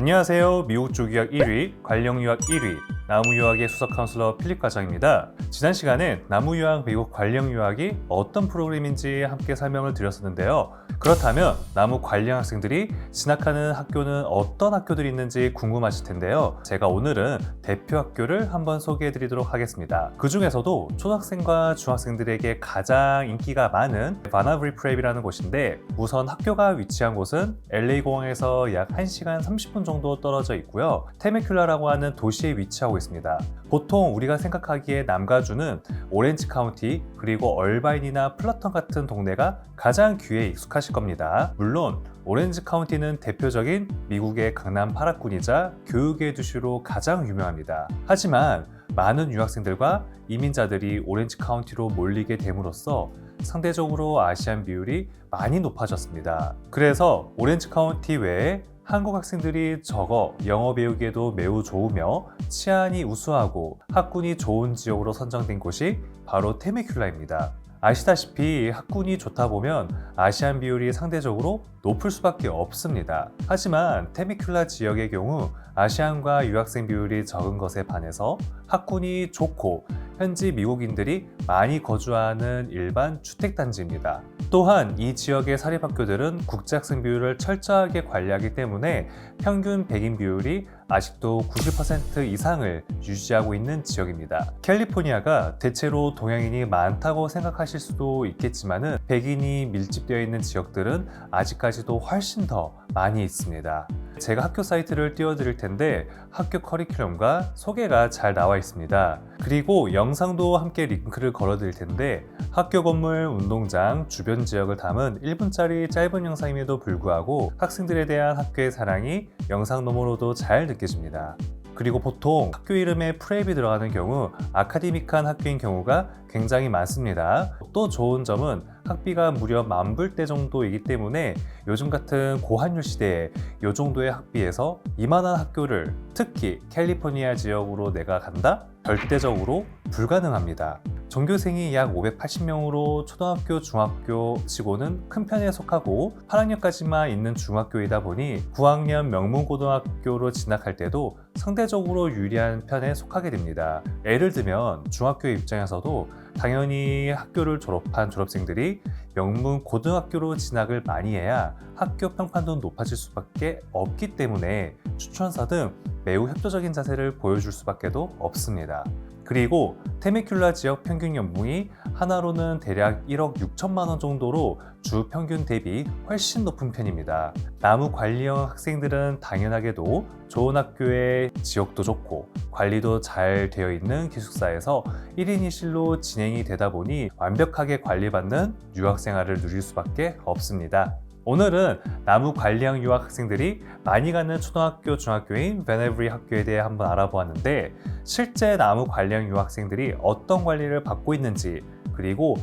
안녕하세요. 미국 쪽 유학 1위, 관령 유학 1위, 나무 유학의 수석 카운슬러 필립 과장입니다. 지난 시간엔 나무 유학 미국 관령 유학이 어떤 프로그램인지 함께 설명을 드렸었는데요. 그렇다면 나무 관령 학생들이 진학하는 학교는 어떤 학교들이 있는지 궁금하실 텐데요. 제가 오늘은 대표 학교를 한번 소개해 드리도록 하겠습니다. 그 중에서도 초등학생과 중학생들에게 가장 인기가 많은 바나브리 프랩이라는 곳인데 우선 학교가 위치한 곳은 LA 공항에서 약 1시간 30분 정도 떨어져 있고요. 테메큘라라고 하는 도시에 위치하고 있습니다. 보통 우리가 생각하기에 남가주는 오렌지 카운티 그리고 얼바인이나 플러턴 같은 동네가 가장 귀에 익숙하실 겁니다. 물론 오렌지 카운티는 대표적인 미국의 강남 파락군이자 교육의 도시로 가장 유명합니다. 하지만 많은 유학생들과 이민자들이 오렌지 카운티로 몰리게 됨으로써 상대적으로 아시안 비율이 많이 높아졌습니다. 그래서 오렌지 카운티 외에 한국 학생들이 적어 영어 배우기에도 매우 좋으며 치안이 우수하고 학군이 좋은 지역으로 선정된 곳이 바로 테메큘라입니다. 아시다시피 학군이 좋다 보면 아시안 비율이 상대적으로 높을 수밖에 없습니다. 하지만 테메큘라 지역의 경우 아시안과 유학생 비율이 적은 것에 반해서 학군이 좋고 현지 미국인들이 많이 거주하는 일반 주택단지입니다. 또한 이 지역의 사립학교들은 국제학생 비율을 철저하게 관리하기 때문에 평균 백인 비율이 아직도 90% 이상을 유지하고 있는 지역입니다. 캘리포니아가 대체로 동양인이 많다고 생각하실 수도 있겠지만은 백인이 밀집되어 있는 지역들은 아직까지도 훨씬 더 많이 있습니다. 제가 학교 사이트를 띄워드릴 텐데 학교 커리큘럼과 소개가 잘 나와 있습니다. 그리고 영상도 함께 링크를 걸어드릴 텐데 학교 건물, 운동장, 주변 지역을 담은 1분짜리 짧은 영상임에도 불구하고 학생들에 대한 학교의 사랑이 영상 너머로도 잘 느껴집니다. 그리고 보통 학교 이름에 프랩이 들어가는 경우 아카데믹한 학교인 경우가 굉장히 많습니다. 또 좋은 점은 학비가 무려 만 불대 정도이기 때문에 요즘 같은 고환율 시대에 이 정도의 학비에서 이만한 학교를 특히 캘리포니아 지역으로 내가 간다? 절대적으로 불가능합니다. 전교생이 약 580명으로 초등학교, 중학교 치고는 큰 편에 속하고 8학년까지만 있는 중학교이다 보니 9학년 명문고등학교로 진학할 때도 상대적으로 유리한 편에 속하게 됩니다. 예를 들면 중학교 입장에서도 당연히 학교를 졸업한 졸업생들이 명문 고등학교로 진학을 많이 해야 학교 평판도 높아질 수밖에 없기 때문에 추천서 등 매우 협조적인 자세를 보여줄 수밖에도 없습니다. 그리고 테메큘라 지역 평균 연봉이 하나로는 대략 1억 6천만 원 정도로 주 평균 대비 훨씬 높은 편입니다. 나무 관리형 학생들은 당연하게도 좋은 학교에 지역도 좋고 관리도 잘 되어 있는 기숙사에서 1인 1실로 진행이 되다 보니 완벽하게 관리받는 유학 생활을 누릴 수밖에 없습니다. 오늘은 나무 관리형 유학 학생들이 많이 가는 초등학교, 중학교인 베네브리 학교에 대해 한번 알아보았는데 실제 나무 관리형 유학생들이 어떤 관리를 받고 있는지 그리고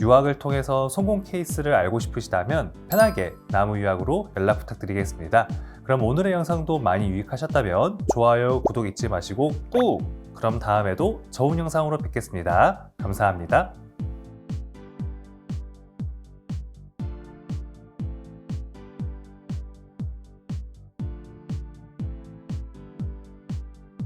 유학을 통해서 성공 케이스를 알고 싶으시다면 편하게 나무 유학으로 연락 부탁드리겠습니다. 그럼 오늘의 영상도 많이 유익하셨다면 좋아요, 구독 잊지 마시고 꾹! 그럼 다음에도 좋은 영상으로 뵙겠습니다. 감사합니다.